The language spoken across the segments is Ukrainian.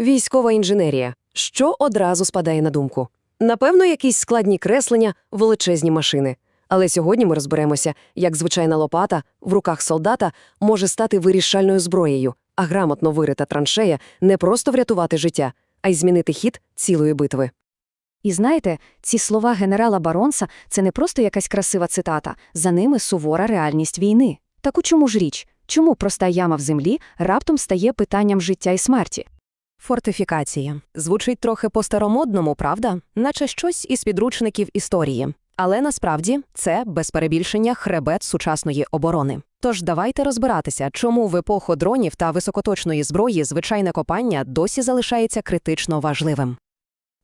Військова інженерія. Що одразу спадає на думку? Напевно, якісь складні креслення, величезні машини. Але сьогодні ми розберемося, як звичайна лопата в руках солдата може стати вирішальною зброєю, а грамотно вирита траншея не просто врятувати життя, а й змінити хід цілої битви. І знаєте, ці слова генерала Баронса – це не просто якась красива цитата, за ними сувора реальність війни. Так у чому ж річ? Чому проста яма в землі раптом стає питанням життя і смерті? Фортифікація. Звучить трохи по-старомодному, правда? Наче щось із підручників історії. Але насправді це, без перебільшення, хребет сучасної оборони. Тож давайте розбиратися, чому в епоху дронів та високоточної зброї звичайне копання досі залишається критично важливим.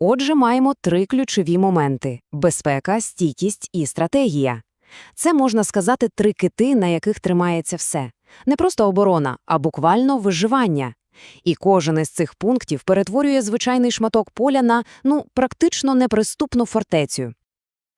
Отже, маємо три ключові моменти – безпека, стійкість і стратегія. Це, можна сказати, три кити, на яких тримається все. Не просто оборона, а буквально виживання. І кожен із цих пунктів перетворює звичайний шматок поля на, ну, практично неприступну фортецю.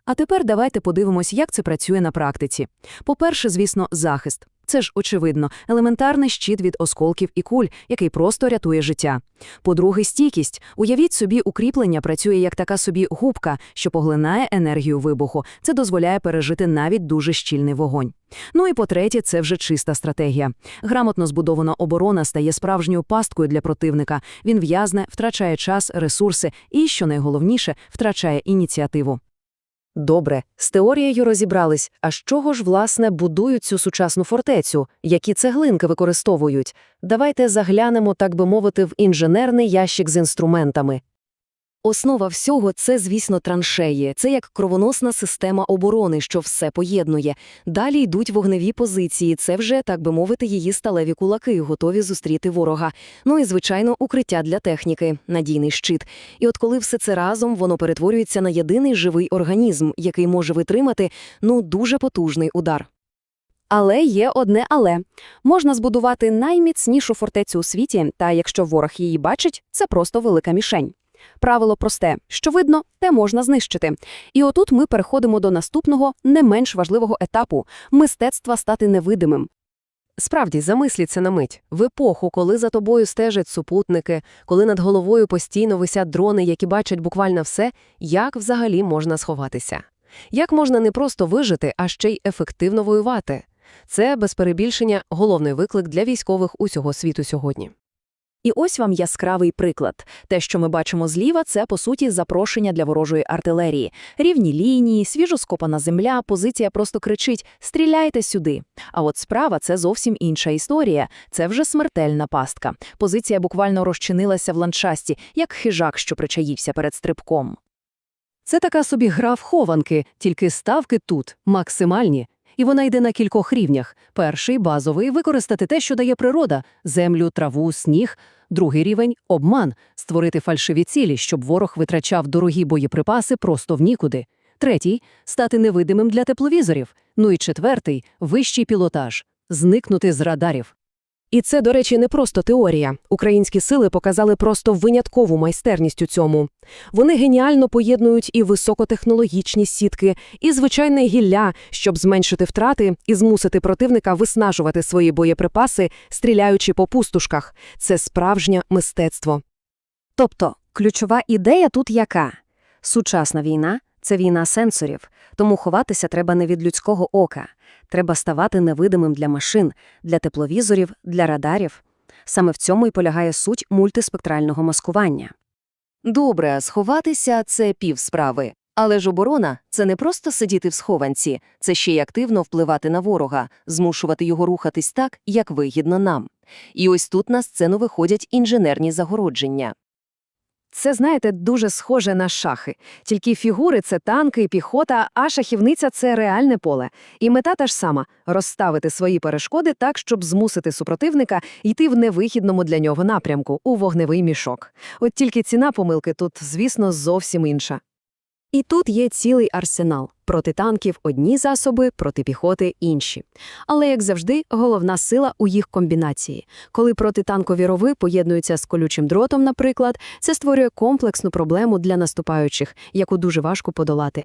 А тепер давайте подивимось, як це працює на практиці. По-перше, звісно, захист. Це ж, очевидно, елементарний щит від осколків і куль, який просто рятує життя. По-друге, стійкість. Уявіть собі, укріплення працює як така собі губка, що поглинає енергію вибуху. Це дозволяє пережити навіть дуже щільний вогонь. Ну і по-третє, це вже чиста стратегія. Грамотно збудована оборона стає справжньою пасткою для противника. Він в'язне, втрачає час, ресурси і, що найголовніше, втрачає ініціативу. Добре, з теорією розібрались. А з чого ж, власне, будують цю сучасну фортецю? Які цеглинки використовують? Давайте заглянемо, так би мовити, в інженерний ящик з інструментами. Основа всього – це, звісно, траншеї. Це як кровоносна система оборони, що все поєднує. Далі йдуть вогневі позиції. Це вже, так би мовити, її сталеві кулаки, готові зустріти ворога. Ну і, звичайно, укриття для техніки, надійний щит. І от коли все це разом, воно перетворюється на єдиний живий організм, який може витримати, ну, дуже потужний удар. Але є одне але. Можна збудувати найміцнішу фортецю у світі, та якщо ворог її бачить, це просто велика мішень. Правило просте, що видно, те можна знищити. І отут ми переходимо до наступного, не менш важливого етапу – мистецтва стати невидимим. Справді, замисліться на мить. В епоху, коли за тобою стежать супутники, коли над головою постійно висять дрони, які бачать буквально все, як взагалі можна сховатися? Як можна не просто вижити, а ще й ефективно воювати? Це, без перебільшення, головний виклик для військових усього світу сьогодні. І ось вам яскравий приклад. Те, що ми бачимо зліва, це, по суті, запрошення для ворожої артилерії. Рівні лінії, свіжоскопана земля, позиція просто кричить «стріляйте сюди». А от справа – це зовсім інша історія. Це вже смертельна пастка. Позиція буквально розчинилася в ландшасті, як хижак, що причаївся перед стрибком. Це така собі гра в хованки, тільки ставки тут максимальні. І вона йде на кількох рівнях. Перший базовий використати те, що дає природа землю, траву, сніг. Другий рівень обман створити фальшиві цілі, щоб ворог витрачав дорогі боєприпаси просто в нікуди. Третій стати невидимим для тепловізорів. Ну і четвертий вищий пілотаж зникнути з радарів. І це, до речі, не просто теорія. Українські сили показали просто виняткову майстерність у цьому. Вони геніально поєднують і високотехнологічні сітки, і звичайне гілля, щоб зменшити втрати і змусити противника виснажувати свої боєприпаси, стріляючи по пустушках. Це справжнє мистецтво. Тобто, ключова ідея тут яка? Сучасна війна – це війна сенсорів, тому ховатися треба не від людського ока. Треба ставати невидимим для машин, для тепловізорів, для радарів. Саме в цьому і полягає суть мультиспектрального маскування. Добре, сховатися – це півсправи. Але ж оборона – це не просто сидіти в схованці, це ще й активно впливати на ворога, змушувати його рухатись так, як вигідно нам. І ось тут на сцену виходять інженерні загородження. Це, знаєте, дуже схоже на шахи. Тільки фігури – це танки піхота, а шахівниця – це реальне поле. І мета та ж сама – розставити свої перешкоди так, щоб змусити супротивника йти в невигідному для нього напрямку – у вогневий мішок. От тільки ціна помилки тут, звісно, зовсім інша. І тут є цілий арсенал. Проти танків одні засоби, проти піхоти інші. Але, як завжди, головна сила у їх комбінації. Коли протитанкові рови поєднуються з колючим дротом, наприклад, це створює комплексну проблему для наступаючих, яку дуже важко подолати.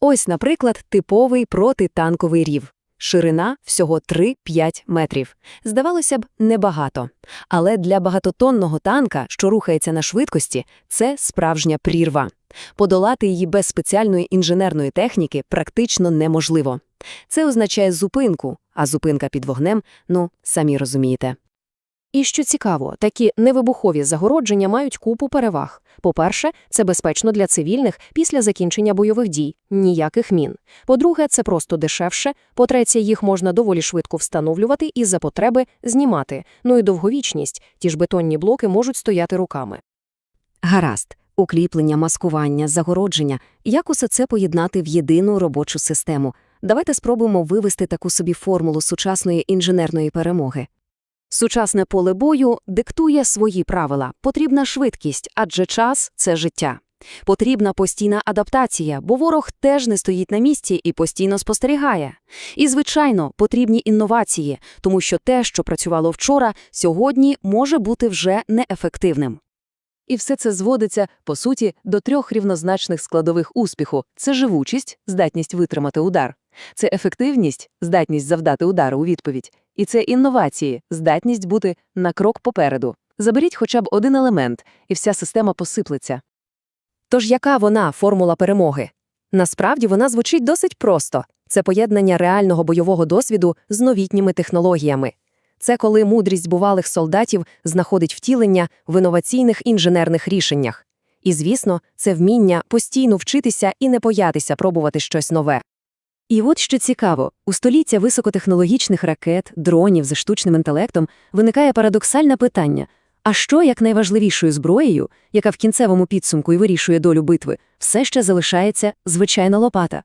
Ось, наприклад, типовий протитанковий рів. ширина всього 3-5 метрів. Здавалося б, небагато. Але для багатотонного танка, що рухається на швидкості, це справжня прірва. Подолати її без спеціальної інженерної техніки практично неможливо. Це означає зупинку, а зупинка під вогнем, ну, самі розумієте. І що цікаво, такі невибухові загородження мають купу переваг. По-перше, це безпечно для цивільних після закінчення бойових дій, ніяких мін. По-друге, це просто дешевше. По-третє, їх можна доволі швидко встановлювати і за потреби знімати. Ну і довговічність, ті ж бетонні блоки можуть стояти руками. Гаразд. Укріплення, маскування, загородження. Як усе це поєднати в єдину робочу систему? Давайте спробуємо вивести таку собі формулу сучасної інженерної перемоги. Сучасне поле бою диктує свої правила. Потрібна швидкість, адже час – це життя. Потрібна постійна адаптація, бо ворог теж не стоїть на місці і постійно спостерігає. І, звичайно, потрібні інновації, тому що те, що працювало вчора, сьогодні може бути вже неефективним. І все це зводиться, по суті, до трьох рівнозначних складових успіху – це живучість, здатність витримати удар, це ефективність, здатність завдати удару у відповідь, і це інновації, здатність бути на крок попереду. Заберіть хоча б один елемент, і вся система посиплеться. Тож яка вона формула перемоги? Насправді вона звучить досить просто. Це поєднання реального бойового досвіду з новітніми технологіями. Це коли мудрість бувалих солдатів знаходить втілення в інноваційних інженерних рішеннях. І, звісно, це вміння постійно вчитися і не боятися пробувати щось нове. І от що цікаво, у століття високотехнологічних ракет, дронів з штучним інтелектом виникає парадоксальне питання: а що як найважливішою зброєю, яка в кінцевому підсумку і вирішує долю битви, все ще залишається звичайна лопата?